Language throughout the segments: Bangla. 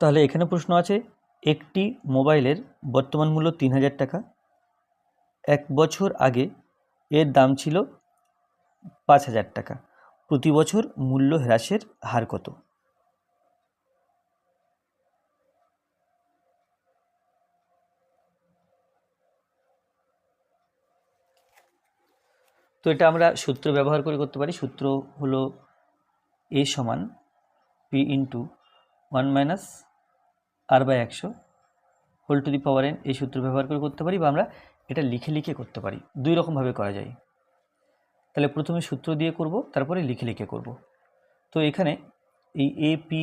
তাহলে এখানে প্রশ্ন আছে, একটি মোবাইলের বর্তমান মূল্য তিন হাজার টাকা। এক বছর আগে এর দাম ছিল পাঁচ হাজার টাকা। প্রতি বছর মূল্য হ্রাসের হার কত? তো এটা আমরা সূত্র ব্যবহার করে করতে পারি। সূত্র হলো এ সমান P into one minus R by একশো whole to the power N এই সূত্র ব্যবহার করে করতে পারি বা আমরা এটা লিখে লিখে করতে পারি। দুই রকমভাবে করা যায়। তাহলে প্রথমে সূত্র দিয়ে করব, তারপরে লিখে লিখে করব। তো এখানে এই এ পি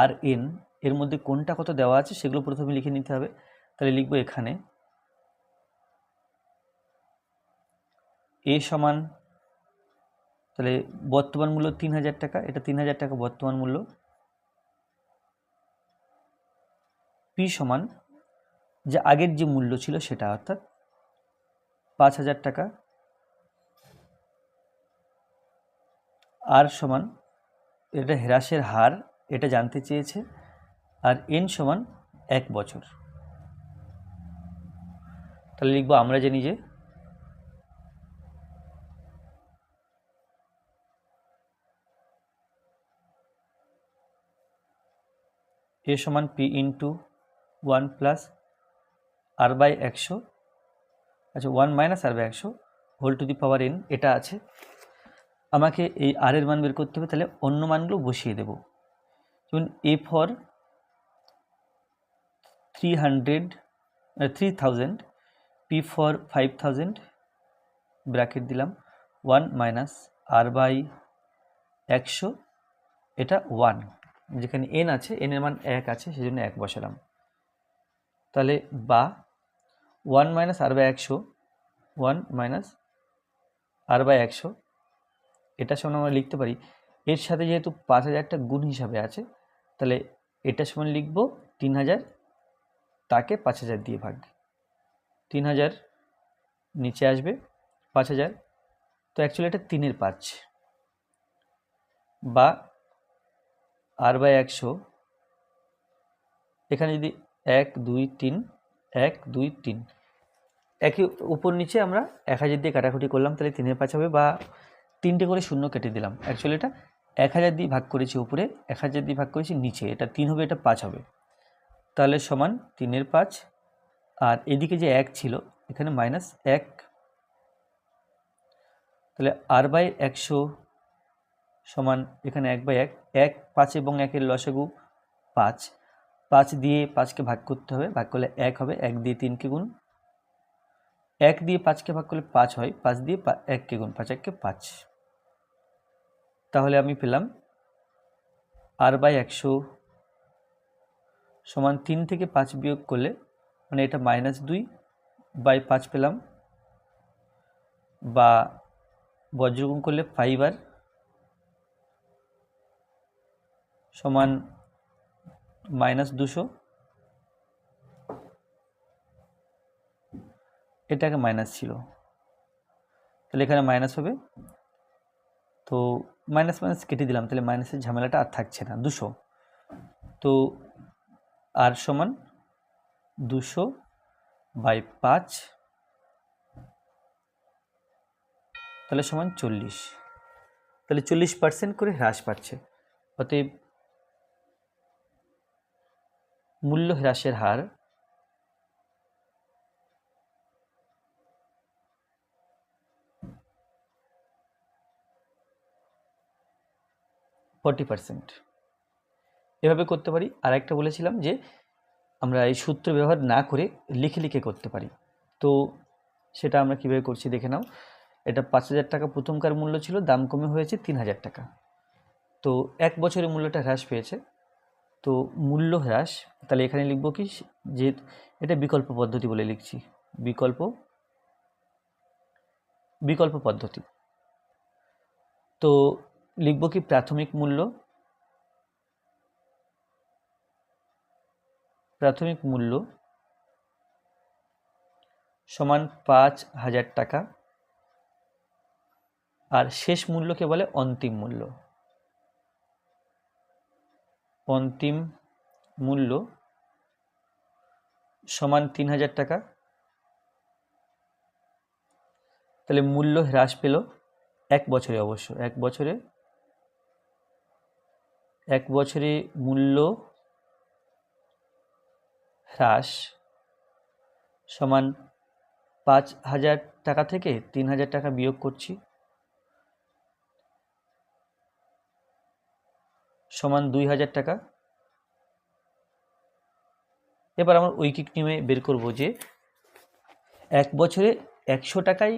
আর এন এর মধ্যে কোনটা কত দেওয়া আছে সেগুলো প্রথমে লিখে নিতে হবে। তাহলে লিখব এখানে এ সমান, তাহলে বর্তমান মূল্য তিন হাজার টাকা, এটা তিন হাজার টাকা বর্তমান মূল্য। পি সমান যে আগের যে মূল্য ছিল সেটা, অর্থাৎ পাঁচ হাজার টাকা। আর সমান এটা হ্রাসের হার, এটা জানতে চেয়েছে। আর এন সমান এক বছর। তাহলে লিখব আমরা জানি যে এ সমান P into one plus R by একশো আচ্ছা ওয়ান মাইনাস আর বাই একশো whole to the power N, এটা আছে। আমাকে এই আর এর মান বের করতে হবে, তাহলে অন্য মানগুলো বসিয়ে দেব। যেমন A for three hundred three thousand, P for five thousand, bracket দিলাম, ওয়ান মাইনাস আর বাই একশো, এটা ওয়ান। যেখানে এন আছে, এন এর মান এক আছে সেই জন্য এক বসালাম। তাহলে বা ওয়ান মাইনাস আর বাই একশো ওয়ান মাইনাস আর বাই একশো এটার সমান আমরা লিখতে পারি। এর সাথে যেহেতু পাঁচ হাজারটা গুণ হিসাবে আছে, তাহলে এটার সমান লিখব তিন হাজার, তাকে পাঁচ হাজার দিয়ে ভাগ। তিন হাজার নিচে আসবে, পাঁচ হাজার, তো অ্যাকচুয়ালি এটা তিনের পাঁচ। বা আর বাই একশো, এখানে যদি এক, দুই, তিন, এক, দুই, তিন। একই উপর নিচে আমরা এক হাজার দিয়ে কাটাকুটি করলাম, তাহলে তিনের পাঁচ হবে বা তিনটে করে শূন্য কেটে দিলাম। অ্যাকচুয়ালি এটা এক হাজার দিয়ে ভাগ করেছি উপরে, এক হাজার দিয়ে ভাগ করেছি নিচে, এটা তিন হবে, এটা পাঁচ হবে। তাহলে সমান তিনের পাঁচ, আর এদিকে যে এক ছিল, এখানে মাইনাস এক। তাহলে আর বাই একশো সমান এখানে এক বাই এক এক পাঁচ এবং একের লসাগু পাঁচ। পাঁচ দিয়ে পাঁচকে ভাগ করতে হবে, ভাগ করলে এক হবে, এক দিয়ে তিনকে গুণ। এক দিয়ে পাঁচকে ভাগ করলে পাঁচ হয়, পাঁচ দিয়ে এককে গুণ, পাঁচ এককে পাঁচ। তাহলে আমি পেলাম আর বাই একশো সমান তিন থেকে পাঁচ বিয়োগ করলে মানে এটা মাইনাস দুই বাই পাঁচ পেলাম, বা বজ্রগুণ করলে ফাইভ আর সমান মাইনাস দুশো। এটাকে মাইনাস ছিল। তাহলে এখানে মাইনাস হবে। তো মাইনাস মাইনাস কেটে দিলাম, তাহলে মাইনাসের ঝামেলাটা আর থাকছে না, দুশো। তো আর সমান দুশো বাই পাঁচ, তাহলে সমান চল্লিশ। তাহলে চল্লিশ পার্সেন্ট করে হ্রাস পাচ্ছে। অতএব মূল্য হ্রাসের হার ফর্টি পার্সেন্ট এভাবে করতে পারি। আর একটা বলেছিলাম যে, আমরা এই সূত্র ব্যবহার না করে লিখে লিখে করতে পারি। তো সেটা আমরা কীভাবে করছি দেখে নাও। এটা পাঁচ হাজার টাকা প্রথমকার মূল্য ছিল, দাম কমে হয়েছে তিন হাজার টাকা। তো এক বছরের মূল্যটা হ্রাস পেয়েছে। তো মূল্য হ্রাস, তাহলে এখানে লিখব কি, যে এটা বিকল্প পদ্ধতি বলে লিখছি। বিকল্প বিকল্প পদ্ধতি। তো লিখব কি প্রাথমিক মূল্য প্রাথমিক মূল্য সমান পাঁচ হাজার টাকা, আর শেষ মূল্যকে বলে অন্তিম মূল্য। অন্তিম মূল্য সমান তিন হাজার টাকা। তাহলে মূল্য হ্রাস পেল এক বছরে অবশ্য। এক বছরে এক বছরে মূল্য হ্রাস সমান পাঁচ হাজার টাকা থেকে তিন হাজার টাকা বিয়োগ করছি। সমান দুই হাজার টাকা। এবার আমরা ঐকিক নিয়মে বের করব যে এক বছরে একশো টাকায়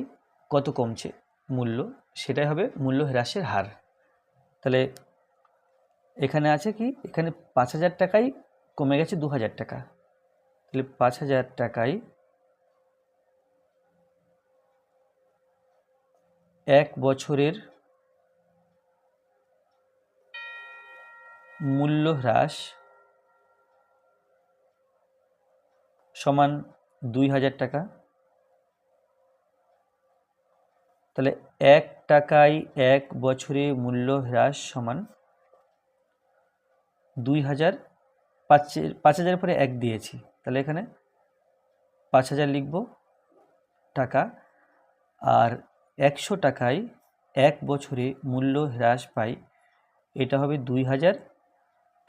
কত কমছে মূল্য? সেটাই হবে মূল্য হ্রাসের হার। তাহলে এখানে আছে কি? এখানে পাঁচ হাজার টাকায় কমে গেছে দু হাজার টাকা। তাহলে পাঁচ হাজার টাকায় এক বছরের মূল্য হ্রাস সমান দুই হাজার টাকা। তাহলে এক টাকায় এক বছরে মূল্য হ্রাস সমান দুই হাজার পাঁচ পাঁচ হাজারের পরে এক দিয়েছি। তাহলে এখানে পাঁচ হাজার লিখব টাকা। আর একশো টাকায় এক বছরে মূল্য হ্রাস পাই, এটা হবে দুই হাজার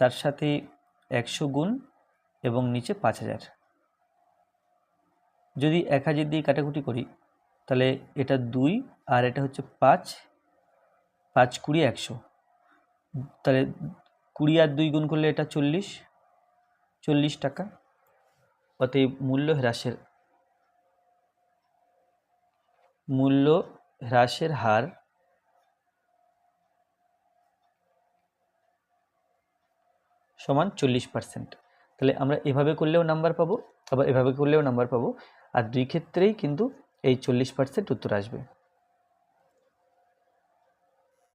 তার সাথে একশো গুণ এবং নিচে পাঁচ হাজার। যদি এক হাজার দিয়ে কাটাকুটি করি, তাহলে এটা দুই আর এটা হচ্ছে পাঁচ পাঁচ কুড়ি একশো। তাহলে কুড়ি আর দুই গুণ করলে এটা চল্লিশ চল্লিশ টাকা। অতএব মূল্য হ্রাসের মূল্য হ্রাসের হার সমান চল্লিশ পার্সেন্ট তাহলে আমরা এভাবে করলেও নাম্বার পাবো, আবার এভাবে করলেও নাম্বার পাবো। আর দুই ক্ষেত্রেই কিন্তু এই চল্লিশ পার্সেন্ট উত্তর আসবে।